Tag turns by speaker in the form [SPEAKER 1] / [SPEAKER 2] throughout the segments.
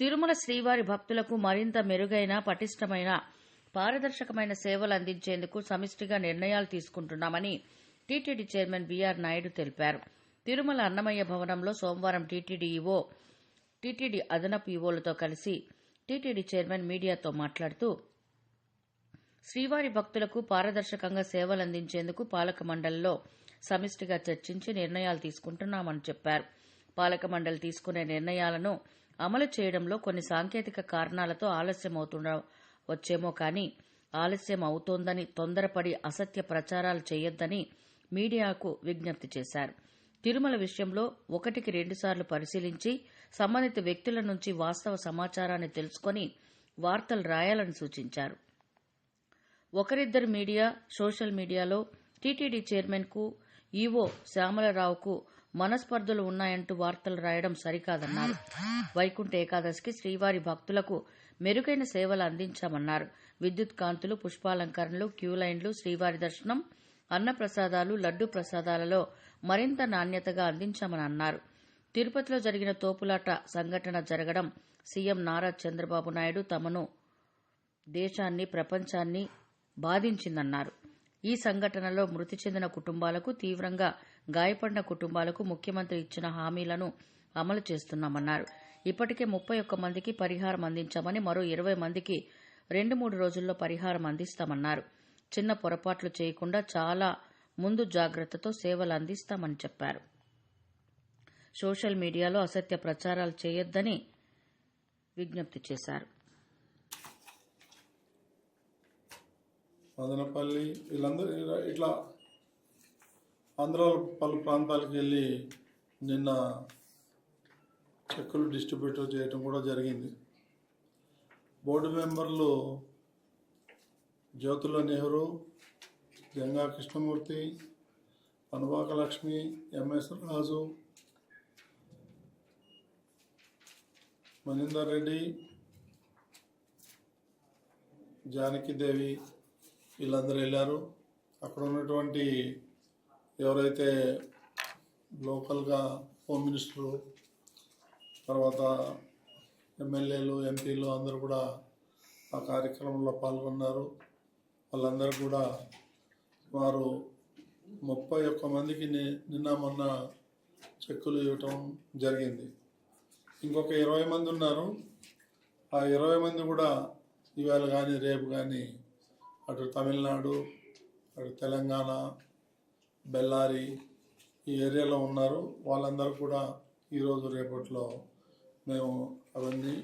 [SPEAKER 1] తిరుమల శ్రీవారి భక్తులకు మరింత మెరుగైన పటిష్టమైన పారదర్శకమైన సేవలు అందించేందుకు సమిష్టిగా నిర్ణయాలు తీసుకుంటున్నామని టీటీడీ చైర్మన్ బీఆర్ నాయుడు తెలిపారు. తిరుమల అన్నమయ్య భవనంలో సోమవారం టీటీడీ ఈవో టీటీడీ అదనపు ఈవోలతో కలిసి టీటీడీ చైర్మన్ మీడియాతో మాట్లాడుతూ శ్రీవారి భక్తులకు పారదర్శకంగా సేవలు అందించేందుకు పాలక మండలిలో సమిష్టిగా చర్చించి నిర్ణయాలు తీసుకుంటున్నామని చెప్పారు. పాలక మండలి తీసుకునే నిర్ణయాలను అమలు చేయడంలో కొన్ని సాంకేతిక కారణాలతో ఆలస్యం అవుతుండ వచ్చేమో కానీ ఆలస్యం అవుతోందని తొందరపడి అసత్య ప్రచారాలు చేయొద్దని మీడియాకు విజ్ఞప్తి చేశారు. తిరుమల విషయంలో ఒకటికి రెండుసార్లు పరిశీలించి సంబంధిత వ్యక్తుల నుంచి వాస్తవ సమాచారాన్ని తెలుసుకొని వార్తలు రాయాలని సూచించారు. ఒకరిద్దరు మీడియా సోషల్ మీడియాలో టీటీడీ చైర్మన్కు ఈవో శ్యామలరావుకు మనస్పర్ధలు ఉన్నాయంటూ వార్తలు రాయడం సరికాదన్నారు. వైకుంఠ ఏకాదశికి శ్రీవారి భక్తులకు మెరుగైన సేవలు అందించామన్నారు. విద్యుత్ కాంతులు పుష్పాలంకరణలు క్యూ లైన్లు శ్రీవారి దర్శనం అన్నప్రసాదాలు లడ్డు ప్రసాదాలలో మరింత నాణ్యతగా అందించామని అన్నారు తిరుపతిలో జరిగిన తోపులాట సంఘటన జరగడం సీఎం నారా చంద్రబాబు నాయుడు తమను దేశాన్ని ప్రపంచాన్ని బాధించిందన్నారు. ఈ సంఘటనలో మృతి చెందిన కుటుంబాలకు తీవ్రంగా గాయపడిన కుటుంబాలకు ముఖ్యమంత్రి ఇచ్చిన హామీలను అమలు చేస్తున్నామన్నారు. ఇప్పటికే ముప్పై ఒక్క మందికి పరిహారం అందించామని మరో ఇరవై మందికి రెండు మూడు రోజుల్లో పరిహారం అందిస్తామన్నారు. చిన్న పొరపాట్లు చేయకుండా చాలా ముందు జాగ్రత్తతో సేవలు అందిస్తామని చెప్పారు. సోషల్ మీడియాలో అసత్య ప్రచారాలు చేయొద్దని విజ్ఞప్తి చేశారు.
[SPEAKER 2] మదనపల్లి వీళ్ళందరూ ఇట్లా ఆంధ్ర పలు ప్రాంతాలకు వెళ్ళి నిన్న చెక్కులు డిస్ట్రిబ్యూట్ చేయటం కూడా జరిగింది. బోర్డు మెంబర్లు జ్యోతుల నెహ్రూ గంగా కృష్ణమూర్తి అనువాక లక్ష్మి ఎంఎస్ రాజు మహేందర్ రెడ్డి జానకిదేవి వీళ్ళందరూ వెళ్ళారు. అక్కడ ఉన్నటువంటి ఎవరైతే లోకల్గా హోమ్ మినిస్టరు తర్వాత ఎమ్మెల్యేలు ఎంపీలు అందరూ కూడా ఆ కార్యక్రమంలో పాల్గొన్నారు. వాళ్ళందరూ కూడా వారు ముప్పై ఒక్క మందికి ని- నిన్న మొన్న చెక్కులు ఇవ్వటం జరిగింది. ఇంకొక ఇరవై మంది ఉన్నారు. ఆ ఇరవై మంది కూడా ఇవాళ కానీ రేపు కానీ అటు తమిళనాడు అటు తెలంగాణ బెల్లారి ఈ ఏరియాలో ఉన్నారు. వాళ్ళందరూ కూడా ఈరోజు రేపట్లో మేము అవన్నీ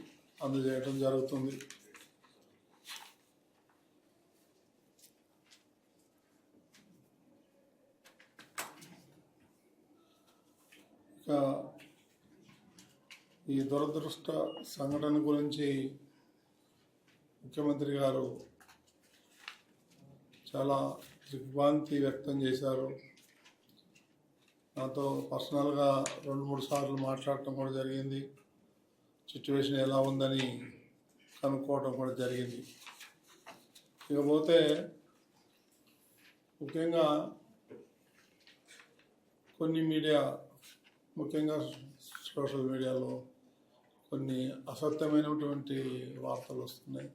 [SPEAKER 2] అందజేయటం జరుగుతుంది. ఇక ఈ దురదృష్ట సంఘటన గురించి ముఖ్యమంత్రి గారు చాలా దిగ్భ్రాంతి వ్యక్తం చేశారు. నాతో పర్సనల్గా రెండు మూడు సార్లు మాట్లాడటం కూడా జరిగింది. సిచ్యువేషన్ ఎలా ఉందని కనుక్కోవడం కూడా జరిగింది. ఇకపోతే ముఖ్యంగా కొన్ని మీడియా ముఖ్యంగా సోషల్ మీడియాలో కొన్ని అసత్యమైనటువంటి వార్తలు వస్తున్నాయి.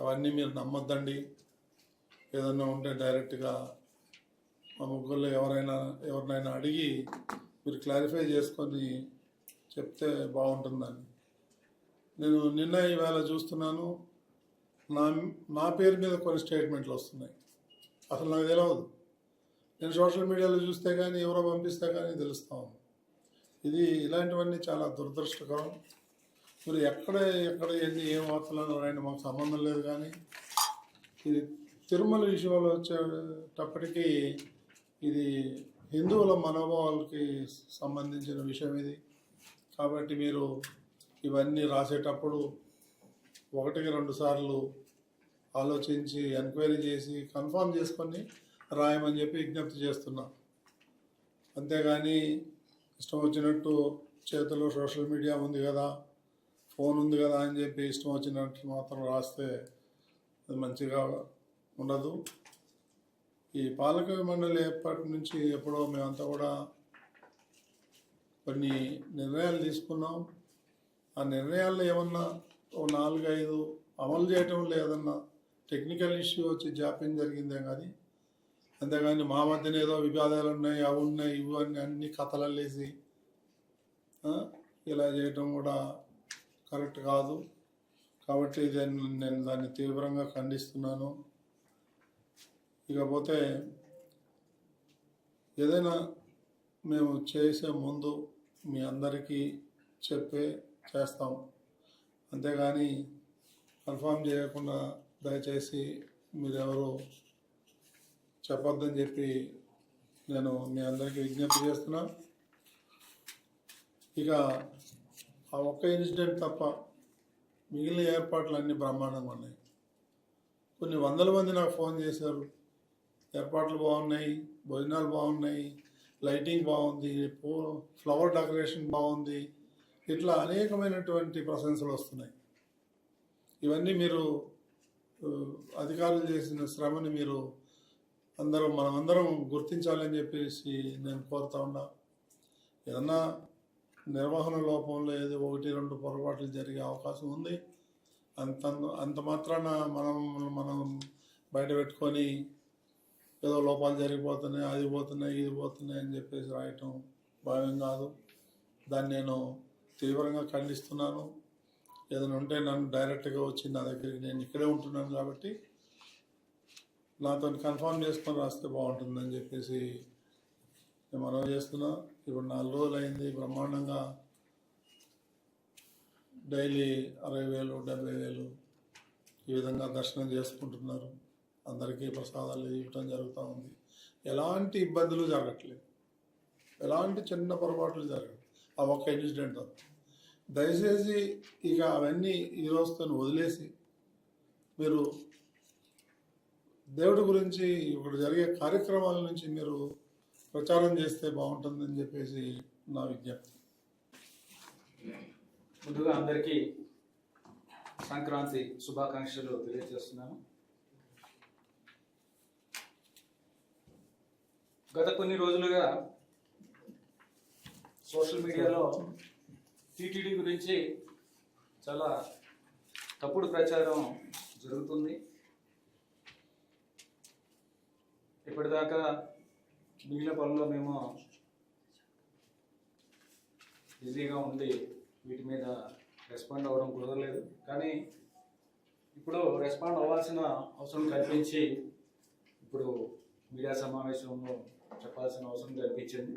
[SPEAKER 2] అవన్నీ మీరు నమ్మొద్దండి. ఏదన్నా ఉంటే డైరెక్ట్గా మా ముగ్గురులో ఎవరైనా ఎవరినైనా అడిగి మీరు క్లారిఫై చేసుకొని చెప్తే బాగుంటుందని. నేను నిన్న ఈవేళ చూస్తున్నాను నా నా పేరు మీద కొన్ని స్టేట్మెంట్లు వస్తున్నాయి. అసలు నాకు తెలియదు నేను సోషల్ మీడియాలో చూస్తే కానీ ఎవరో పంపిస్తే కానీ తెలుస్తాం ఇది ఇలాంటివన్నీ చాలా దురదృష్టకరం. మీరు ఎక్కడ ఎక్కడ ఎన్ని ఏ వార్తలు రాయండి మాకు సంబంధం లేదు కానీ ఇది తిరుమల విషయంలో వచ్చేటప్పటికీ ఇది హిందువుల మనోభావాలకి సంబంధించిన విషయం ఇది. కాబట్టి మీరు ఇవన్నీ రాసేటప్పుడు ఒకటికి రెండు సార్లు ఆలోచించి ఎంక్వైరీ చేసి కన్ఫర్మ్ చేసుకొని రాయమని చెప్పి విజ్ఞప్తి చేస్తున్నా. అంతేగాని ఇష్టం వచ్చినట్టు చేతిలో సోషల్ మీడియా ఉంది కదా ఫోన్ ఉంది కదా అని చెప్పి ఇష్టం వచ్చినట్టు మాత్రం రాస్తే అది మంచిగా ఉండదు. ఈ పాలక మండలి ఏర్పాటు నుంచి ఎప్పుడో మేమంతా కూడా కొన్ని నిర్ణయాలు తీసుకున్నాం. ఆ నిర్ణయాల్లో ఏమన్నా ఓ నాలుగైదు అమలు చేయటం లేదన్నా టెక్నికల్ ఇష్యూ వచ్చి జాప్యం జరిగిందే కానీ అంతేగాని మా మధ్యన ఏదో వివాదాలు ఉన్నాయి అవి ఉన్నాయి ఇవి అన్ని అన్ని కథలల్లేసి ఇలా చేయటం కూడా కరెక్ట్ కాదు. కాబట్టి దాన్ని నేను దాన్ని తీవ్రంగా ఖండిస్తున్నాను. ఇకపోతే ఏదైనా మేము చేసే ముందు మీ అందరికీ చెప్పే చేస్తాం. అంతేగాని కన్ఫామ్ చేయకుండా దయచేసి మీరెవరు చెప్పొద్దని చెప్పి నేను మీ అందరికీ విజ్ఞప్తి చేస్తున్నా. ఇక ఆ ఒక్క ఇన్సిడెంట్ తప్ప మిగిలిన ఏర్పాట్లు అన్నీ బ్రహ్మాండంగా ఉన్నాయి. కొన్ని వందల మంది నాకు ఫోన్ చేశారు. ఏర్పాట్లు బాగున్నాయి భోజనాలు బాగున్నాయి లైటింగ్ బాగుంది పూ ఫ్లవర్ డెకరేషన్ బాగుంది. ఇట్లా అనేకమైనటువంటి ప్రశంసలు వస్తున్నాయి. ఇవన్నీ మీరు అధికారులు చేసిన శ్రమని మీరు అందరూ మనమందరం గుర్తించాలని చెప్పేసి నేను కోరుతా ఉన్నా. ఏదన్నా నిర్వహణ లోపంలో ఏదో ఒకటి రెండు పొరపాట్లు జరిగే అవకాశం ఉంది. అంత అంత మాత్రాన మనం మనం బయట పెట్టుకొని ఏదో లోపాలు జరిగిపోతున్నాయి అది పోతున్నాయి ఇది పోతున్నాయి అని చెప్పేసి రాయటం భావ్యం కాదు. దాన్ని నేను తీవ్రంగా ఖండిస్తున్నాను. ఏదైనా ఉంటే నన్ను డైరెక్ట్గా వచ్చి నా దగ్గరికి నేను ఇక్కడే ఉంటున్నాను కాబట్టి నాతో కన్ఫర్మ్ చేసుకొని రాస్తే బాగుంటుందని చెప్పేసి నేను మనం చేస్తున్నా. ఇప్పుడు నాలుగు రోజులు అయింది బ్రహ్మాండంగా డైలీ అరవై వేలు డెబ్బై వేలు ఈ విధంగా దర్శనం చేసుకుంటున్నారు. అందరికీ ప్రసాదాలు ఇవ్వటం జరుగుతూ ఉంది. ఎలాంటి ఇబ్బందులు జరగట్లేదు. ఎలాంటి చిన్న పొరపాట్లు జరగదు ఆ ఒక్క ఇన్సిడెంట్ దయచేసి ఇక అవన్నీ ఈ రోజుతో వదిలేసి మీరు దేవుడి గురించి ఇప్పుడు జరిగే కార్యక్రమాల నుంచి మీరు ప్రచారం చేస్తే బాగుంటుందని చెప్పేసి నా విజ్ఞప్తి.
[SPEAKER 3] ముందుగా అందరికీ సంక్రాంతి శుభాకాంక్షలు తెలియజేస్తున్నాను. గత కొన్ని రోజులుగా సోషల్ మీడియాలో టీటీడీ గురించి చాలా తప్పుడు ప్రచారం జరుగుతుంది. ఇప్పటిదాకా మిగిలిన పనుల్లో మేము బిజీగా ఉండి వీటి మీద రెస్పాండ్ అవ్వడం కుదరలేదు. కానీ ఇప్పుడు రెస్పాండ్ అవ్వాల్సిన అవసరం కల్పించి ఇప్పుడు మీడియా సమావేశంలో చెప్పాల్సిన అవసరం కనిపించింది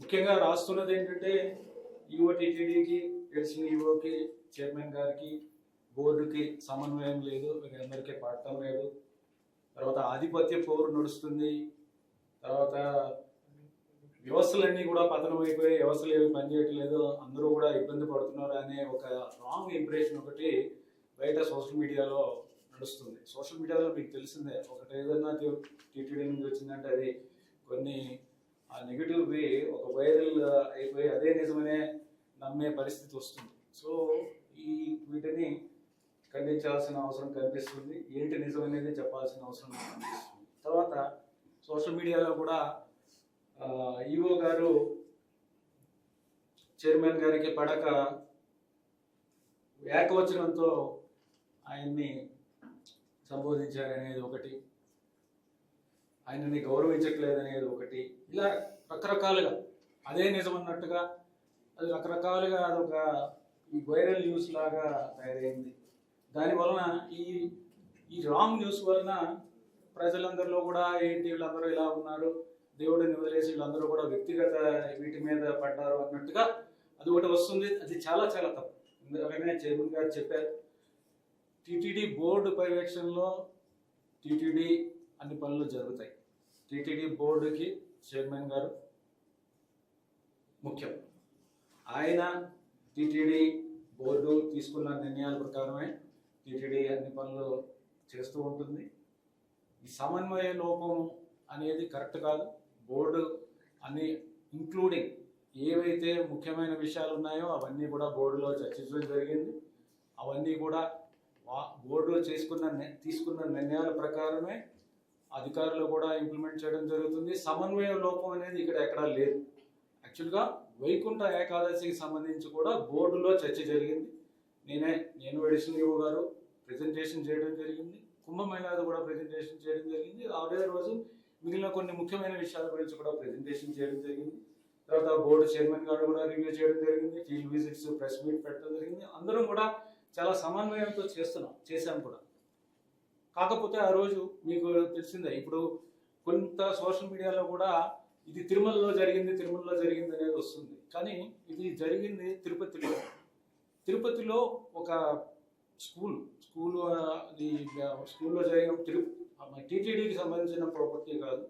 [SPEAKER 3] ముఖ్యంగా రాస్తున్నది ఏంటంటే ఈఓ టీటీడీకి తెలిసిన ఈఓకి చైర్మన్ గారికి బోర్డుకి సమన్వయం లేదు వీరందరికీ పడటం లేదు. తర్వాత ఆధిపత్య పౌరు నడుస్తుంది. తర్వాత వ్యవస్థలన్నీ కూడా పతనం వ్యవస్థలు ఏమి పనిచేయట్లేదు అందరూ కూడా ఇబ్బంది పడుతున్నారు అనే ఒక రాంగ్ ఇంప్రెషన్ ఒకటి బయట సోషల్ మీడియాలో నడుస్తుంది. సోషల్ మీడియాలో మీకు తెలిసిందే ఒకటి ఏదైనా టీటీడీ నుంచి వచ్చిందంటే అది కొన్ని ఆ నెగిటివ్ వే ఒక వైరల్ అయిపోయి అదే నిజమనే నమ్మే పరిస్థితి వస్తుంది. సో ఈ వీటిని ఖండించాల్సిన అవసరం కనిపిస్తుంది. ఏంటి నిజం అనేది చెప్పాల్సిన అవసరం కనిపిస్తుంది. తర్వాత సోషల్ మీడియాలో కూడా ఈఓ గారు చైర్మన్ గారికి పడక ఏకవచనంతో ఆయన్ని సంబోధించారనేది ఒకటి. ఆయనని గౌరవించట్లేదనేది ఒకటి. ఇలా రకరకాలుగా అదే నిజం అన్నట్టుగా అది రకరకాలుగా అదొక ఈ వైరల్ న్యూస్ లాగా తయారైంది. దాని వలన ఈ ఈ రాంగ్ న్యూస్ వలన ప్రజలందరిలో కూడా ఏంటి వీళ్ళందరూ ఇలా ఉన్నారు దేవుడిని వదిలేసి వీళ్ళందరూ కూడా వ్యక్తిగత వీటి మీద పడ్డారు అన్నట్టుగా అది ఒకటి వస్తుంది. అది చాలా చాలా తప్పు. ఎందుకంటే చైర్మన్ గారు చెప్పారు. టీటీడీ బోర్డు పర్యవేక్షణలో టీటీడీ అన్ని పనులు జరుగుతాయి. టీటీడీ బోర్డుకి చైర్మన్ గారు. ముఖ్యం. ఆయన టీటీడీ బోర్డు తీసుకున్న నిర్ణయాల ప్రకారమే టీటీడీ అన్ని పనులు చేస్తూ ఉంటుంది. ఈ సమన్వయ లోపం అనేది కరెక్ట్ కాదు. బోర్డు అన్ని ఇంక్లూడింగ్ ఏవైతే ముఖ్యమైన విషయాలు ఉన్నాయో అవన్నీ కూడా బోర్డులో చర్చించడం జరిగింది. అవన్నీ కూడా వా- చేసుకున్న తీసుకున్న నిర్ణయాల ప్రకారమే అధికారులు కూడా ఇంప్లిమెంట్ చేయడం జరుగుతుంది. సమన్వయ లోపం అనేది ఇక్కడ ఎక్కడా లేదు. యాక్చువల్గా వైకుంఠ ఏకాదశికి సంబంధించి కూడా బోర్డులో చర్చ జరిగింది. నేనే నేను ఎడిషనల్ గారు ప్రజెంటేషన్ చేయడం జరిగింది. కుంభమేళాది కూడా ప్రజెంటేషన్ చేయడం జరిగింది. అదే రోజు మిగిలిన కొన్ని ముఖ్యమైన విషయాల గురించి కూడా ప్రజెంటేషన్ చేయడం జరిగింది. తర్వాత బోర్డు చైర్మన్ గారు కూడా రివ్యూ చేయడం జరిగింది. ఫీల్డ్ విజిట్స్ ప్రెస్ మీట్ పెట్టడం జరిగింది. అందరం కూడా చాలా సమన్వయంతో చేస్తున్నాం చేశాం కూడా. కాకపోతే ఆ రోజు మీకు తెలిసిందే ఇప్పుడు కొంత సోషల్ మీడియాలో కూడా ఇది తిరుమలలో జరిగింది తిరుమలలో జరిగింది అనేది వస్తుంది. కానీ ఇది జరిగింది తిరుపతిలో. తిరుపతిలో ఒక స్కూల్ స్కూల్ అది స్కూల్లో జరిగిన తిరు టీటీడీకి సంబంధించిన ప్రాపర్టీ కాదు.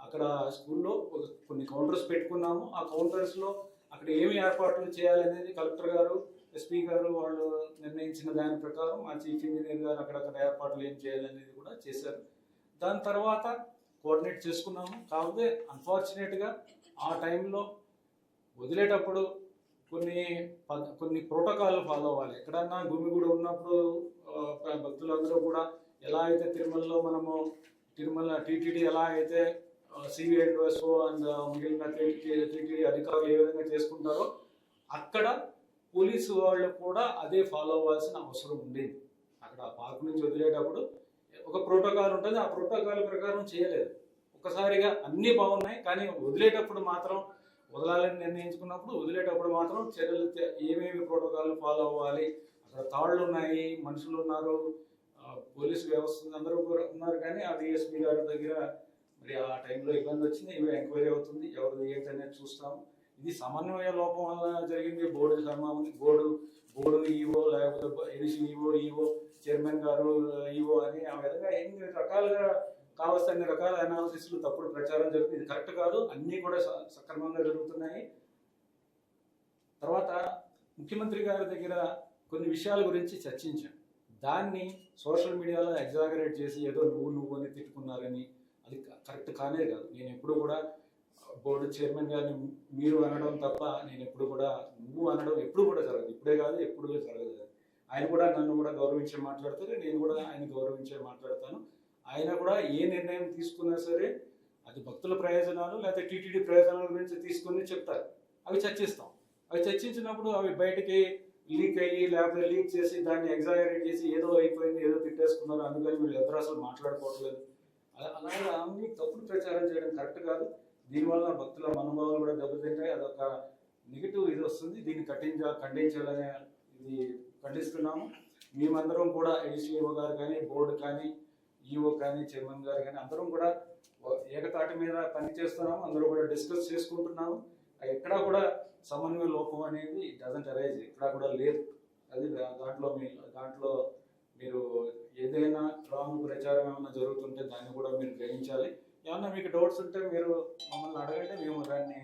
[SPEAKER 3] అక్కడ స్కూల్లో ఒక కొన్ని కౌంటర్స్ పెట్టుకున్నాము. ఆ కౌంటర్స్లో అక్కడ ఏమి ఏర్పాట్లు చేయాలనేది కలెక్టర్ గారు ఎస్పీ గారు వాళ్ళు నిర్ణయించిన దాని ప్రకారం మా చీఫ్ ఇంజనీర్ గారు అక్కడక్కడ ఏర్పాట్లు ఏం చేయాలనేది కూడా చేశారు. దాని తర్వాత కోఆర్డినేట్ చేసుకున్నాము. కాకపోతే అన్ఫార్చునేట్గా ఆ టైంలో వదిలేటప్పుడు కొన్ని కొన్ని ప్రోటోకాల్ ఫాలో అవ్వాలి. ఎక్కడన్నా భూమి కూడా ఉన్నప్పుడు భక్తులందరూ కూడా ఎలా అయితే తిరుమలలో మనము తిరుమల టీటీడీ ఎలా అయితే సివిఎండ్ఎస్ఓ అండ్ మిగిలిన టీటీడీ అధికారులు ఏ విధంగా చేసుకుంటారో అక్కడ పోలీసు వాళ్ళు కూడా అదే ఫాలో అవ్వాల్సిన అవసరం ఉండేది. అక్కడ ఆ పార్క్ నుంచి వదిలేటప్పుడు ఒక ప్రోటోకాల్ ఉంటుంది. ఆ ప్రోటోకాల్ ప్రకారం చేయలేదు. ఒక్కసారిగా అన్నీ బాగున్నాయి. కానీ వదిలేటప్పుడు మాత్రం వదలాలని నిర్ణయించుకున్నప్పుడు వదిలేటప్పుడు మాత్రం చర్యలు ఏమేమి ప్రోటోకాల్ ఫాలో అవ్వాలి? అక్కడ తాళ్ళు ఉన్నాయి మనుషులు ఉన్నారు పోలీస్ పోలీసు వ్యవస్థ అందరూ కూడా ఉన్నారు. కానీ ఆ డిఎస్పీ గారి దగ్గర మరి ఆ టైంలో ఇబ్బంది వచ్చింది. ఇవి ఎంక్వైరీ అవుతుంది. ఎవరు ఏంటనేది చూస్తాము. ఇది సమన్వయ లోపం వల్ల జరిగింది. బోర్డు కర్మ ఉంది. బోర్డు బోర్డు ఈవో లేకపోతే ఎడిషన్ ఈవో ఈవో చైర్మన్ గారు ఈవో అని ఆ విధంగా ఎన్ని రకాలుగా కావలసిన అన్ని రకాల అనాలిసిస్లు తప్పుడు ప్రచారం జరుగుతుంది. ఇది కరెక్ట్ కాదు. అన్నీ కూడా స- సక్రమంగా జరుగుతున్నాయి. తర్వాత ముఖ్యమంత్రి గారి దగ్గర కొన్ని విషయాల గురించి చర్చించాం. దాన్ని సోషల్ మీడియాలో ఎగ్జాగరేట్ చేసి ఏదో నువ్వు నువ్వు అని తిట్టుకున్నారని అది కరెక్ట్ కానే కాదు. నేను ఎప్పుడు కూడా బోర్డు చైర్మన్ గారిని మీరు అనడం తప్ప నేను ఎప్పుడు కూడా నువ్వు అనడం ఎప్పుడు కూడా జరగదు. ఇప్పుడే కాదు ఎప్పుడు జరగదు. ఆయన కూడా నన్ను కూడా గౌరవించే మాట్లాడతారు నేను కూడా ఆయన గౌరవించే మాట్లాడతాను. ఆయన కూడా ఏ నిర్ణయం తీసుకున్నా సరే అది భక్తుల ప్రయోజనాలు లేకపోతే టీటీడీ ప్రయోజనాల గురించి తీసుకుని చెప్తారు. అవి చర్చిస్తాం. అవి చర్చించినప్పుడు అవి బయటకి లీక్ అయ్యి లేకపోతే లీక్ చేసి దాన్ని ఎగ్జాగరేట్ చేసి ఏదో అయిపోయింది ఏదో తిట్టేసుకున్నారు అందుకని మీరు ఎదురు అసలు మాట్లాడుకోవట్లేదు. అలా- అలాగే అన్ని తప్పుడు ప్రచారం చేయడం కరెక్ట్ కాదు. దీనివల్ల భక్తుల మనోభావాలు కూడా దెబ్బతింటాయి. అదొక నెగిటివ్ ఇది వస్తుంది. దీన్ని కట్టించ ఖండించాలనే ఇది ఖండిస్తున్నాము. మేమందరం కూడా ఏసీఓ గారు కానీ బోర్డు కానీ ఈఓ కానీ చైర్మన్ గారు కానీ అందరం కూడా ఏకతాటి మీద పని చేస్తున్నాము. అందరూ కూడా డిస్కస్ చేసుకుంటున్నాము. ఎక్కడా కూడా సమన్వయ లోపం అనేది డజంట్ అరైజ్ ఎక్కడా కూడా లేదు. అది దాంట్లో మీ దాంట్లో మీరు ఏదైనా రాంగ్ ప్రచారం ఏమైనా జరుగుతుంటే దాన్ని కూడా మీరు గ్రహించాలి. ఏమన్నా మీకు డౌట్స్ ఉంటే మీరు మమ్మల్ని అడగండి మేము దాన్ని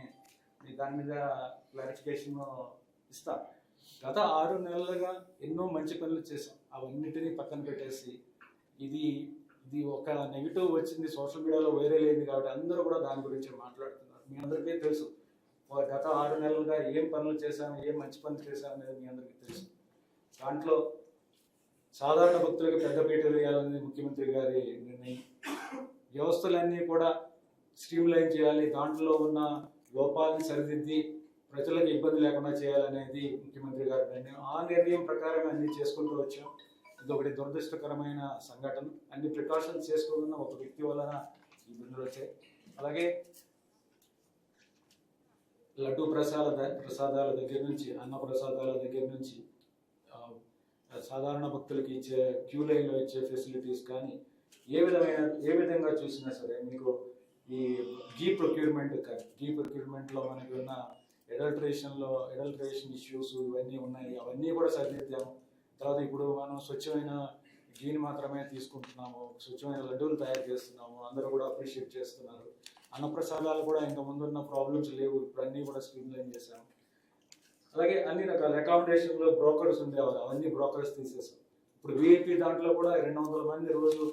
[SPEAKER 3] మీ దాని మీద క్లారిఫికేషన్ ఇస్తాం. గత ఆరు నెలలుగా ఎన్నో మంచి పనులు చేసాం అవన్నిటినీ పక్కన పెట్టేసి ఇది ఇది ఒక నెగిటివ్ వచ్చింది సోషల్ మీడియాలో వైరల్ అయింది కాబట్టి అందరూ కూడా దాని గురించి మాట్లాడుతున్నారు. మీ అందరికీ తెలుసు. గత ఆరు నెలలుగా ఏం పనులు చేశాను ఏం మంచి పనులు చేశాను అనేది మీ అందరికీ తెలుసు. దాంట్లో సాధారణ భక్తులకు పెద్దపీట వేయాలనేది ముఖ్యమంత్రి గారి నిర్ణయం. వ్యవస్థలన్నీ కూడా స్ట్రీమ్ లైన్ చేయాలి. దాంట్లో ఉన్న లోపాలని సరిదిద్ది ప్రజలకు ఇబ్బంది లేకుండా చేయాలనేది ముఖ్యమంత్రి గారు నిర్ణయం. ఆ నిర్ణయం ప్రకారం అన్ని చేసుకుంటూ వచ్చాం. ఇది ఒకటి దురదృష్టకరమైన సంఘటన. అన్ని ప్రికాషన్స్ చేసుకుంటున్న ఒక వ్యక్తి వలన ఇబ్బందులు వచ్చాయి. అలాగే లడ్డు ప్రసాద ప్రసాదాల దగ్గర నుంచి అన్న ప్రసాదాల దగ్గర నుంచి సాధారణ భక్తులకి ఇచ్చే క్యూ లైన్లో ఇచ్చే ఫెసిలిటీస్ కానీ ఏ విధమైన ఏ విధంగా చూసినా సరే మీకు ఈ గీ ప్రొక్యూర్మెంట్ గీ ప్రొక్యూర్మెంట్లో మనకి ఉన్న ఎడల్ట్రేషన్లో ఎడల్ట్రేషన్ ఇష్యూస్ ఇవన్నీ ఉన్నాయి. అవన్నీ కూడా సరిదిద్దాము తర్వాత ఇప్పుడు మనం స్వచ్ఛమైన గీని మాత్రమే తీసుకుంటున్నాము. స్వచ్ఛమైన లడ్డూలు తయారు చేస్తున్నాము. అందరూ కూడా అప్రిషియేట్ చేస్తున్నారు. అన్నప్రసాదాలు కూడా ఇంకా ముందున్న ప్రాబ్లమ్స్ లేవు. ఇప్పుడు అన్నీ కూడా స్ట్రీమ్ లైన్ చేశాము అలాగే అన్ని రకాల అకామిడేషన్లో బ్రోకర్స్ ఉండేవారు. అవన్నీ బ్రోకర్స్ తీసేసాం ఇప్పుడు విఐపి దాంట్లో కూడా రెండు వందల మంది రోజు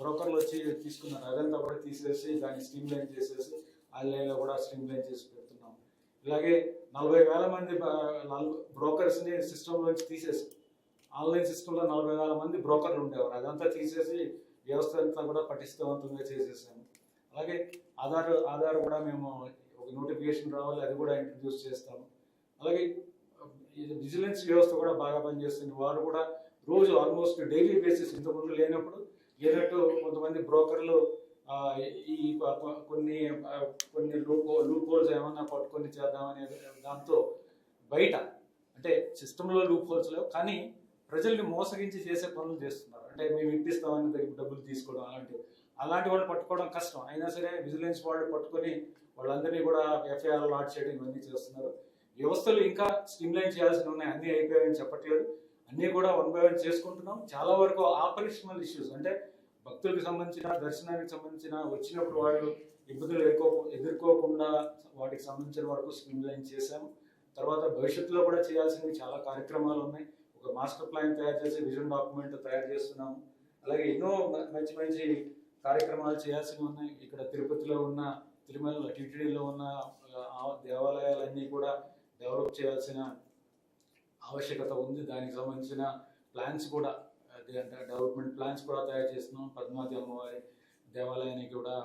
[SPEAKER 3] బ్రోకర్లు వచ్చి తీసుకున్నారు అదంతా కూడా తీసేసి దాన్ని స్ట్రీమ్ లైన్ చేసేసి ఆన్లైన్లో కూడా స్ట్రీమ్ లైన్ చేసి పెడుతున్నాం. ఇలాగే నలభై వేల మంది బ్రోకర్స్ని సిస్టంలోంచి తీసేసి ఆన్లైన్ సిస్టంలో నలభై వేల మంది బ్రోకర్లు ఉండేవారు. అదంతా తీసేసి వ్యవస్థ అంతా కూడా పటిష్టవంతంగా చేసేసాము. అలాగే ఆధార్ ఆధార్ కూడా మేము ఒక నోటిఫికేషన్ రావాలి అది కూడా ఇంట్రడ్యూస్ చేస్తాము. అలాగే విజిలెన్స్ వ్యవస్థ కూడా బాగా పనిచేస్తుంది. వారు కూడా రోజు ఆల్మోస్ట్ డైలీ బేసిస్ ఇంతకుముందు లేనప్పుడు ఏదట్టు కొంతమంది బ్రోకర్లు ఈ కొన్ని కొన్ని లూపో లూప్ హోల్స్ ఏమన్నా పట్టుకొని చేద్దామనే దాంతో బయట అంటే సిస్టంలో లూప్ హోల్స్ లేవు కానీ ప్రజల్ని మోసగించి చేసే పనులు చేస్తున్నారు. అంటే మేము ఇప్పిస్తామని దగ్గర డబ్బులు తీసుకోవడం అలాంటివి అలాంటి వాళ్ళు పట్టుకోవడం కష్టం. అయినా సరే విజిలెన్స్ వాళ్ళు పట్టుకొని వాళ్ళందరినీ కూడా ఎఫ్ఐఆర్ లాడ్ చేయడం ఇవన్నీ చేస్తున్నారు. వ్యవస్థలు ఇంకా స్ట్రీమ్లైన్ చేయాల్సి ఉన్నాయి అన్నీ అయిపోయాయని చెప్పట్లేదు. అన్నీ కూడా వన్ బై వన్ చేసుకుంటున్నాం. చాలా వరకు ఆపరేషనల్ ఇష్యూస్ అంటే భక్తులకు సంబంధించిన దర్శనానికి సంబంధించిన వచ్చినప్పుడు వాళ్ళు ఇబ్బందులు ఎదుర్కో ఎదుర్కోకుండా వాటికి సంబంధించిన వరకు స్ట్రీమ్లైన్ చేశాము. తర్వాత భవిష్యత్తులో కూడా చేయాల్సినవి చాలా కార్యక్రమాలు ఉన్నాయి. ఒక మాస్టర్ ప్లాన్ తయారు చేసి విజన్ డాక్యుమెంట్ తయారు చేస్తున్నాము. అలాగే ఎన్నో మంచి మంచి కార్యక్రమాలు చేయాల్సినవి ఉన్నాయి. ఇక్కడ తిరుపతిలో ఉన్న తిరుమల టీటీడీలో ఉన్న దేవాలయాలన్నీ కూడా డెవలప్ చేయాల్సిన ఆవశ్యకత ఉంది. దానికి సంబంధించిన ప్లాన్స్ కూడా అంటే డెవలప్మెంట్ ప్లాన్స్ కూడా తయారు చేస్తున్నాం. పద్మావతి అమ్మవారి దేవాలయానికి కూడా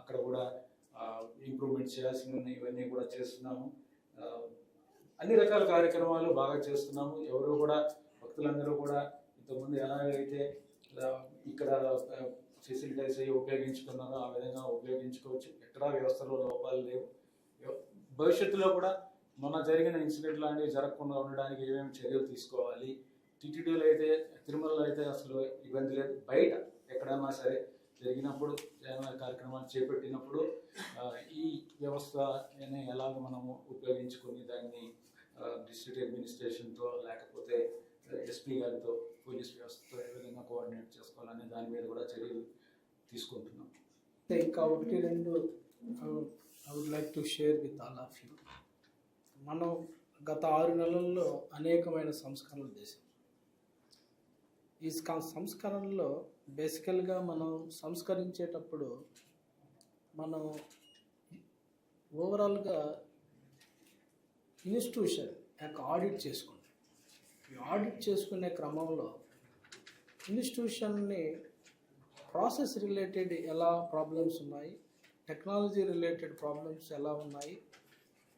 [SPEAKER 3] అక్కడ కూడా ఇంప్రూవ్మెంట్ చేయాల్సినవి ఇవన్నీ కూడా చేస్తున్నాము. అన్ని రకాల కార్యక్రమాలు బాగా చేస్తున్నాము. ఎవరు కూడా భక్తులందరూ కూడా ఇంతకుముందు ఎలాగైతే ఇక్కడ ఫెసిలిటీస్ అయ్యి ఉపయోగించుకున్నారో ఆ విధంగా ఉపయోగించుకోవచ్చు. ఎక్కడా వ్యవస్థలో లోపాలు లేవు. భవిష్యత్తులో కూడా మొన్న జరిగిన ఇన్సిడెంట్ లాంటివి జరగకుండా ఉండడానికి ఏమేమి చర్యలు తీసుకోవాలి? టీటీడీలో అయితే తిరుమలలో అయితే అసలు ఇబ్బంది లేదు. బయట ఎక్కడైనా సరే జరిగినప్పుడు ఏమైనా కార్యక్రమాలు చేపట్టినప్పుడు ఈ వ్యవస్థ ఎలాగ మనము ఉపయోగించుకొని దాన్ని డిస్ట్రిక్ట్ అడ్మినిస్ట్రేషన్తో లేకపోతే ఎస్పీ గారితో పోలీస్ వ్యవస్థతో ఏ విధంగా కోఆర్డినేట్ చేసుకోవాలనే దాని మీద కూడా చర్యలు తీసుకుంటున్నాం.
[SPEAKER 4] ఇంకా ఒకటి రెండు I would like to share with all of you మనం గత ఆరు నెలల్లో అనేకమైన సంస్కరణలు చేసాం ఈ సంస్కరణలో బేసికల్గా మనం సంస్కరించేటప్పుడు మనం ఓవరాల్గా ఇన్స్టిట్యూషన్ యొక్క ఆడిట్ చేసుకుంటాం. ఈ ఆడిట్ చేసుకునే క్రమంలో ఇన్స్టిట్యూషన్ని ప్రాసెస్ రిలేటెడ్ ఎలా ప్రాబ్లమ్స్ ఉన్నాయి టెక్నాలజీ రిలేటెడ్ ప్రాబ్లమ్స్ ఎలా ఉన్నాయి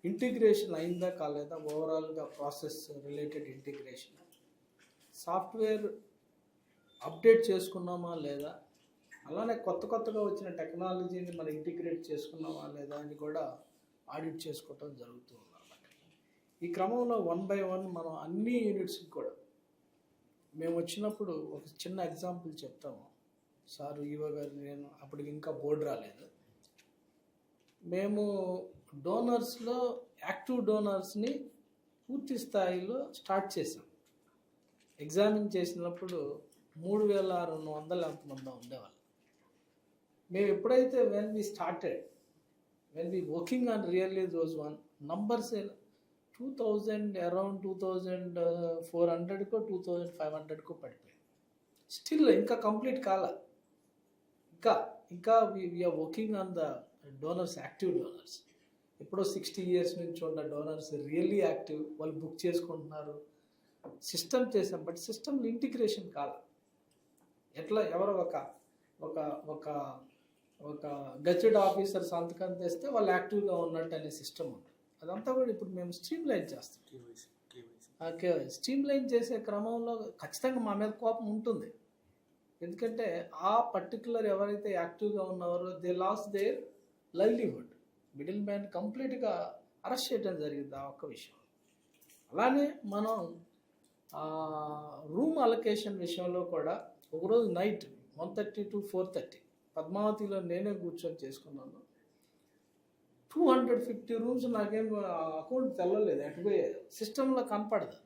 [SPEAKER 4] ఇంటిగ్రేషన్ అయిందా కాలేదా? ఓవరాల్గా process related integration. Software update చేసుకున్నామా లేదా? అలానే కొత్త కొత్తగా వచ్చిన టెక్నాలజీని మనం ఇంటిగ్రేట్ చేసుకున్నామా లేదా అని కూడా ఆడిట్ చేసుకోవటం జరుగుతూ ఉందన్నమాట. ఈ క్రమంలో వన్ బై వన్ మనం అన్ని యూనిట్స్కి కూడా మేము వచ్చినప్పుడు ఒక చిన్న ఎగ్జాంపుల్ చెప్తాము. సార్ ఈవో గారు నేను అప్పటికి ఇంకా బోర్డు రాలేదు. మేము డోనర్స్లో యాక్టివ్ డోనర్స్ని పూర్తి స్థాయిలో స్టార్ట్ చేశాం. ఎగ్జామిన్ చేసినప్పుడు మూడు వేల రెండు వందల ఎంతమంది ఉండేవాళ్ళు. మేము ఎప్పుడైతే when we started when we working on really those one numbers two thousand around two thousand four హండ్రెడ్కో two thousand five హండ్రెడ్కో పడిపోయింది స్టిల్ ఇంకా కంప్లీట్ కాల. ఇంకా ఇంకా we are working on the donors active donors ఎప్పుడో సిక్స్టీ ఇయర్స్ నుంచి ఉన్న donors really active వాళ్ళు బుక్ చేసుకుంటున్నారు. సిస్టమ్ చేసాం బట్ సిస్టమ్ ఇంటిగ్రేషన్ కాల ఎట్లా ఎవరో ఒక ఒక ఒక ఒక గజెట్ ఆఫీసర్ సంతకం తెస్తే వాళ్ళు యాక్టివ్గా ఉన్నట్టు అనే సిస్టమ్ ఉంది అదంతా కూడా ఇప్పుడు మేము స్ట్రీమ్ లైన్ చేస్తాం ఓకే స్ట్రీమ్ లైన్ చేసే క్రమంలో ఖచ్చితంగా మా మీద కోపం ఉంటుంది. ఎందుకంటే ఆ పర్టికులర్ ఎవరైతే యాక్టివ్గా ఉన్నారో they lose their livelihood. Middleman కంప్లీట్గా అరెస్ట్ చేయడం జరిగింది ఆ ఒక్క విషయం. అలానే మనం రూమ్ అలొకేషన్ విషయంలో కూడా ఒకరోజు night one thirty to four thirty పద్మావతిలో నేనే కూర్చొని చేసుకున్నాను. టూ హండ్రెడ్ ఫిఫ్టీ రూమ్స్ నాకేం అకౌంట్ తెల్లలేదు ఎటుపోయేది సిస్టంలో కనపడదు.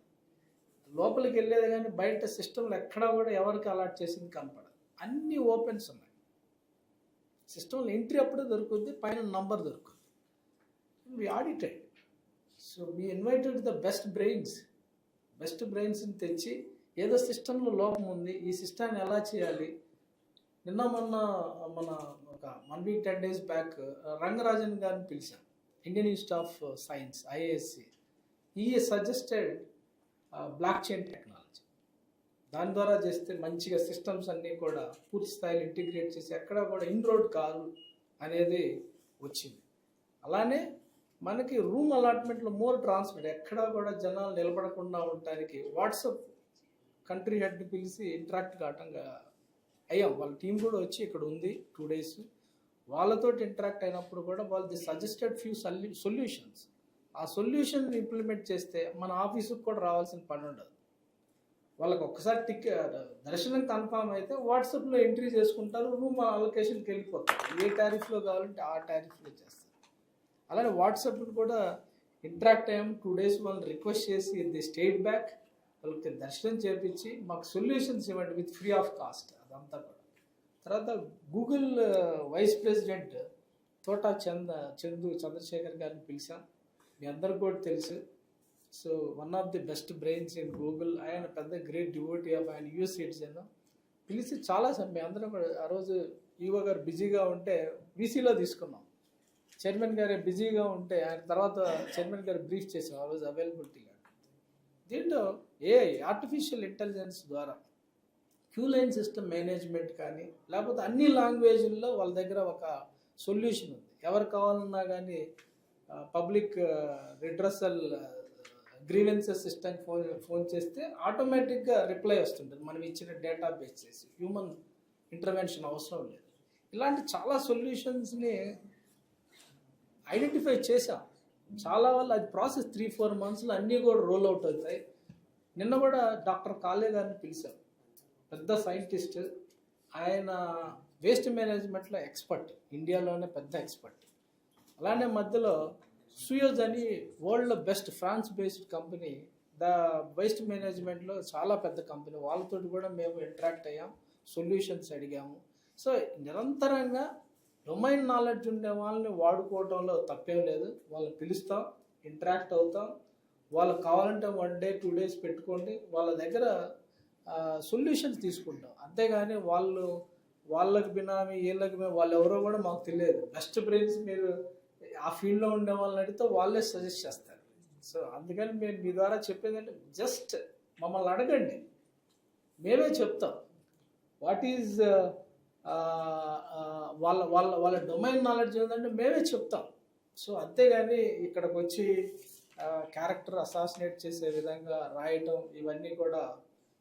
[SPEAKER 4] లోపలికి వెళ్ళేది కానీ బయట సిస్టంలో ఎక్కడా కూడా ఎవరికి అలాట్ చేసింది కనపడదు. అన్ని ఓపెన్స్ ఉన్నాయి. సిస్టంలో ఎంట్రీ అప్పుడే దొరుకుద్ది పైన నంబర్ దొరుకుతుంది. We audited so me invited the best brains best బ్రెయిన్స్ని తెచ్చి ఏదో సిస్టంలో లోపం ఉంది ఈ సిస్టాన్ని ఎలా చేయాలి? నిన్న మొన్న మన ఒక one week ten days back Rangarajan గారిని పిలిచాం. Indian Institute of Science IASC ఈ సజెస్టెడ్ బ్లాక్ చైన్ టెక్నాలజీ దాని ద్వారా చేస్తే మంచిగా సిస్టమ్స్ అన్నీ కూడా పూర్తి స్థాయిలో ఇంటిగ్రేట్ చేసి ఎక్కడ కూడా ఇన్ రోడ్ కాదు అనేది వచ్చింది. అలానే మనకి రూమ్ అలాట్మెంట్లో మోర్ ట్రాన్స్ఫర్ ఎక్కడా కూడా జనాలు నిలబడకుండా ఉండటానికి వాట్సాప్ కంట్రీ హెడ్ని పిలిచి ఇంటరాక్ట్ కావటంగా అయ్యాం. వాళ్ళ టీం కూడా వచ్చి ఇక్కడ ఉంది టూ డేస్. వాళ్ళతో ఇంటరాక్ట్ అయినప్పుడు కూడా వాళ్ళది సజెస్టెడ్ ఫ్యూ సొల్యూషన్స్. ఆ సొల్యూషన్ ఇంప్లిమెంట్ చేస్తే మన ఆఫీసుకు కూడా రావాల్సిన పని ఉండదు. వాళ్ళకి ఒక్కసారి టిక్ దర్శనం కన్ఫామ్ అయితే వాట్సాప్లో ఎంట్రీ చేసుకుంటారు రూమ్ అలొకేషన్కి వెళ్ళిపోతారు. ఏ టారిఫ్లో కావాలంటే ఆ టారిఫ్లో చేస్తారు. అలానే వాట్సాప్ కూడా ఇంటరాక్ట్ అయ్యాం. టూ డేస్ వాళ్ళని రిక్వెస్ట్ చేసి ది స్టేట్ బ్యాక్ వాళ్ళకి దర్శనం చేపించి మాకు సొల్యూషన్స్ ఇవ్వండి విత్ ఫ్రీ ఆఫ్ కాస్ట్ అదంతా కూడా. తర్వాత గూగుల్ వైస్ ప్రెసిడెంట్ తోటా చంద చందు చంద్రశేఖర్ గారిని పిలిచాం. మీ అందరికి కూడా తెలుసు. So one of the best brains in Google ఆయన పెద్ద గ్రేట్ డివోటీ ఆఫ్ ఆయన యూఎస్ సిటిజన్ పిలిచి చాలా మీ అందరం కూడా ఆ రోజు ఈవో గారు బిజీగా ఉంటే వీసీలో తీసుకున్నాం. చైర్మన్ గారు బిజీగా ఉంటే ఆయన తర్వాత చైర్మన్ గారు బ్రీఫ్ చేసాం ఆ రోజు అవైలబిలిటీగా దీంట్లో ఏ ఆర్టిఫిషియల్ ఇంటెలిజెన్స్ ద్వారా క్యూ లైన్ సిస్టమ్ మేనేజ్మెంట్ కానీ లేకపోతే అన్ని లాంగ్వేజ్ల్లో వాళ్ళ దగ్గర ఒక సొల్యూషన్ ఉంది. ఎవరు కావాలన్నా కానీ public redressal grievances system phone phone చేస్తే ఆటోమేటిక్గా రిప్లై వస్తుంటుంది. మనం ఇచ్చిన డేటా బేస్ చేసి. హ్యూమన్ ఇంటర్వెన్షన్ అవసరం లేదు. ఇలాంటి చాలా సొల్యూషన్స్ని ఐడెంటిఫై చేశాం. చాలా వల్ల అది ప్రాసెస్ త్రీ ఫోర్ మంత్స్లో అన్నీ కూడా రోల్ అవుట్ అవుతాయి. నిన్న కూడా డాక్టర్ కాలే గారిని పిలిచాం. పెద్ద సైంటిస్ట్. ఆయన వేస్ట్ మేనేజ్మెంట్లో ఎక్స్పర్ట్. ఇండియాలోనే పెద్ద ఎక్స్పర్ట్. అలానే మధ్యలో సుయోజ్ అని వరల్డ్లో best France based company the waste మేనేజ్మెంట్లో చాలా పెద్ద కంపెనీ. వాళ్ళతో కూడా మేము ఇంటరాక్ట్ అయ్యాం. సొల్యూషన్స్ అడిగాము. సో నిరంతరంగా డొమైన్ నాలెడ్జ్ ఉండే వాళ్ళని వాడుకోవడంలో తప్పేం లేదు. వాళ్ళని పిలుస్తాం ఇంటరాక్ట్ అవుతాం. వాళ్ళకి కావాలంటే వన్ డే టూ డేస్ పెట్టుకోండి. వాళ్ళ దగ్గర సొల్యూషన్స్ తీసుకుంటాం. అంతేగాని వాళ్ళు వాళ్ళకి బినామీ వీళ్ళకి మేము వాళ్ళు ఎవరో కూడా మాకు తెలియదు. బెస్ట్ బ్రెయిన్స్ మీరు ఆ ఫీల్డ్లో ఉండే వాళ్ళని అడిగితే వాళ్ళే సజెస్ట్ చేస్తారు. సో అందుకని మేము మీ ద్వారా చెప్పేదంటే జస్ట్ మమ్మల్ని అడగండి. మేమే చెప్తాం. వాట్ ఈజ్ వాళ్ళ వాళ్ళ వాళ్ళ డొమైన్ నాలెడ్జ్ ఏంటంటే మేమే చెప్తాం. సో అంతేగాని ఇక్కడికి వచ్చి క్యారెక్టర్ అసాసినేట్ చేసే విధంగా రాయటం ఇవన్నీ కూడా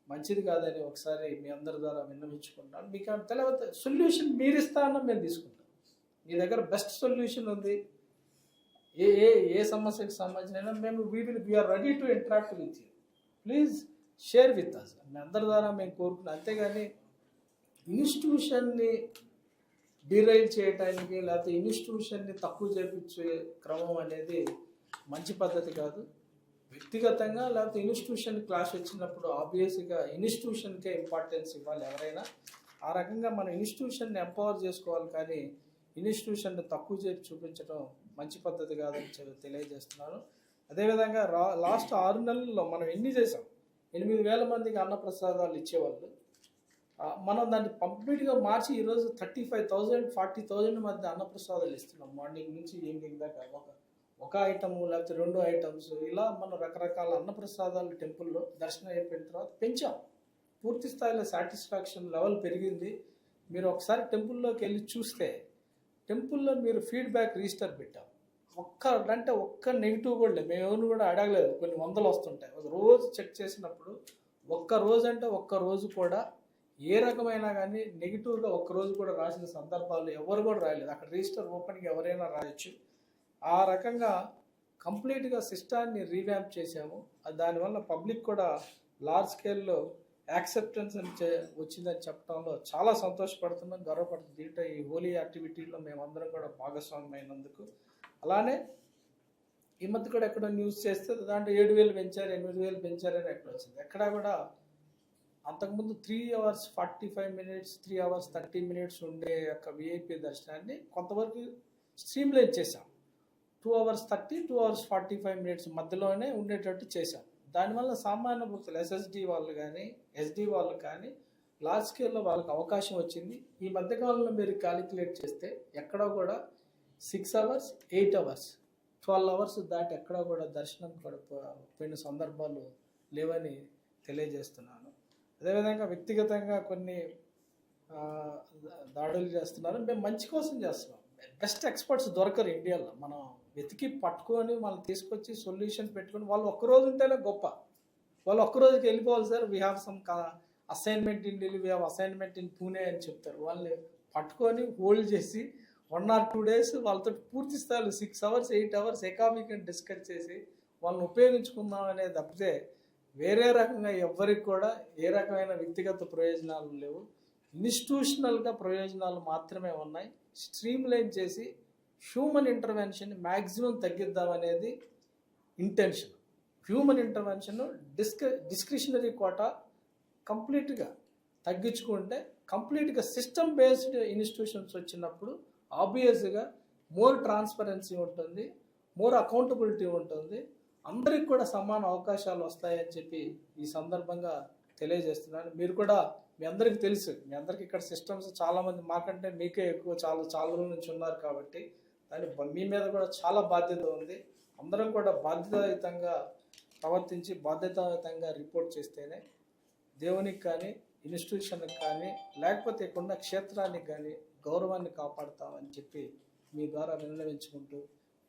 [SPEAKER 4] మంచిది కాదని ఒకసారి మీ అందరి ద్వారా విన్నవించుకుంటాను మీకు ఆ సొల్యూషన్ మీరు అన్న మేము తీసుకుంటాం. మీ దగ్గర బెస్ట్ సొల్యూషన్ ఉంది. ఏ ఏ ఏ సమస్యకి సంబంధించిన మేము we will we are ready to interact with you please share with us మీ అందరి ద్వారా మేము కోరుకున్నాం. అంతేగాని ఇన్స్టిట్యూషన్ని డిరైల్ చేయటానికి లేకపోతే ఇన్స్టిట్యూషన్ని తక్కువ చేపించే క్రమం అనేది మంచి పద్ధతి కాదు. వ్యక్తిగతంగా లేకపోతే ఇన్స్టిట్యూషన్ క్లాస్ వచ్చినప్పుడు ఆబ్వియస్గా ఇన్స్టిట్యూషన్కే ఇంపార్టెన్స్ ఇవ్వాలి ఎవరైనా. ఆ రకంగా మనం ఇన్స్టిట్యూషన్ని ఎంపవర్ చేసుకోవాలి కానీ ఇన్స్టిట్యూషన్ని తక్కువ చేసి చూపించడం మంచి పద్ధతి కాదని తెలియజేస్తున్నాను. అదేవిధంగా రా లాస్ట్ ఆరు నెలల్లో మనం ఎన్ని చేసాం? ఎనిమిది వేల మందికి అన్నప్రసాదాలు ఇచ్చేవాళ్ళు. మనం దాన్ని కంప్లీట్గా మార్చి ఈరోజు thirty five thousand forty thousand మధ్య అన్నప్రసాదాలు ఇస్తున్నాం. మార్నింగ్ నుంచి ఈవినింగ్ దాకా ఒక ఒక ఐటము లేకపోతే రెండు ఐటమ్స్ ఇలా మనం రకరకాల అన్నప్రసాదాలు టెంపుల్లో దర్శనం అయిపోయిన తర్వాత పెంచాం. పూర్తి స్థాయిలో సాటిస్ఫాక్షన్ లెవెల్ పెరిగింది. మీరు ఒకసారి టెంపుల్లోకి వెళ్ళి చూస్తే టెంపుల్లో మీరు ఫీడ్బ్యాక్ రిజిస్టర్ పెట్టాం. ఒక్క అంటే ఒక్క నెగిటివ్ కూడా లేదు. మేము ఎవరు కూడా అడగలేదు. కొన్ని వందలు వస్తుంటాయి. ఒక రోజు చెక్ చేసినప్పుడు ఒక్క రోజు అంటే ఒక్క రోజు కూడా ఏ రకమైన కానీ నెగిటివ్గా ఒక్కరోజు కూడా రాసిన సందర్భాలు ఎవరు కూడా రాయలేదు. అక్కడ రిజిస్టర్ ఓపెన్గా ఎవరైనా రాయొచ్చు. ఆ రకంగా కంప్లీట్గా సిస్టాన్ని రీవ్యాంప్ చేశాము. దానివల్ల పబ్లిక్ కూడా లార్జ్ స్కేల్లో యాక్సెప్టెన్స్ అని చే వచ్చిందని చెప్పడంలో చాలా సంతోషపడుతున్నాం. గర్వపడుతుంది దీంట్లో ఈ హోలీ యాక్టివిటీలో మేమందరం కూడా భాగస్వామ్యమైనందుకు. అలానే ఈ మధ్య కూడా ఎక్కడో న్యూస్ చేస్తే దాంట్లో ఏడు వేలు పెంచారు ఎనిమిది వేలు పెంచారని ఎక్కడ వచ్చింది. ఎక్కడా కూడా అంతకుముందు three hours forty five minutes three hours thirty minutes ఉండే యొక్క విఐపి దర్శనాన్ని కొంతవరకు స్ట్రీమ్లైన్ చేశాం. Two hours thirty two hours forty five minutes మధ్యలోనే ఉండేటట్టు చేశాం. దానివల్ల సామాన్య భక్తులు ఎస్ఎస్డి వాళ్ళు కానీ ఎస్డి వాళ్ళు కానీ లార్జ్ స్కేల్లో వాళ్ళకి అవకాశం వచ్చింది. ఈ మధ్యకాలంలో మీరు క్యాలిక్యులేట్ చేస్తే ఎక్కడో కూడా six hours eight hours twelve hours దాటి ఎక్కడా కూడా దర్శనం కూడా పోయిన సందర్భాలు లేవని తెలియజేస్తున్నాను. అదేవిధంగా వ్యక్తిగతంగా కొన్ని దాడులు చేస్తున్నారు. మేము మంచి కోసం చేస్తున్నాం. బెస్ట్ ఎక్స్పర్ట్స్ దొరకరు ఇండియాలో. మనం వెతికి పట్టుకొని వాళ్ళు తీసుకొచ్చి సొల్యూషన్ పెట్టుకొని వాళ్ళు ఒక్కరోజు ఉంటేనే గొప్ప. వాళ్ళు ఒక్కరోజుకి వెళ్ళిపోవాలి sir. We have some assignment in Delhi we have assignment in Pune అని చెప్తారు. వాళ్ళని పట్టుకొని హోల్డ్ చేసి వన్ ఆర్ టూ డేస్ వాళ్ళతో పూర్తి స్థాయిలో సిక్స్ అవర్స్ ఎయిట్ అవర్స్ ఎకామిక్ డిస్కస్ చేసి వాళ్ళని ఉపయోగించుకుందాం అనేది తప్పితే వేరే రకంగా ఎవ్వరికి కూడా ఏ రకమైన వ్యక్తిగత ప్రయోజనాలు లేవు. ఇన్స్టిట్యూషనల్గా ప్రయోజనాలు మాత్రమే ఉన్నాయి. స్ట్రీమ్ లైన్ చేసి హ్యూమన్ ఇంటర్వెన్షన్ మ్యాక్సిమం తగ్గిద్దామనేది intention human intervention డిస్క discretionary quota కంప్లీట్గా తగ్గించుకుంటే కంప్లీట్గా సిస్టమ్ బేస్డ్ ఇన్స్టిట్యూషన్స్ వచ్చినప్పుడు ఆబ్వియస్గా మోర్ ట్రాన్స్పరెన్సీ ఉంటుంది మోర్ అకౌంటబిలిటీ ఉంటుంది. అందరికి కూడా సమాన అవకాశాలు వస్తాయని చెప్పి ఈ సందర్భంగా తెలియజేస్తున్నాను. మీరు కూడా మీ అందరికీ తెలుసు. మీ అందరికీ ఇక్కడ సిస్టమ్స్ చాలామంది మాకంటే మీకే ఎక్కువ చాలా చాలా రోజుల నుంచి ఉన్నారు కాబట్టి దాని బ- మీ మీద కూడా చాలా బాధ్యత ఉంది. అందరం కూడా బాధ్యతాయుతంగా ప్రవర్తించి బాధ్యతాయుతంగా రిపోర్ట్ చేస్తేనే దేవునికి కానీ ఇన్స్టిట్యూషన్కి కానీ లేకపోతే ఇక్కడున్న క్షేత్రానికి కానీ గౌరవాన్ని కాపాడుతామని చెప్పి మీ ద్వారా విన్నవించుకుంటూ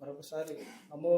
[SPEAKER 4] మరొకసారి అమ్మో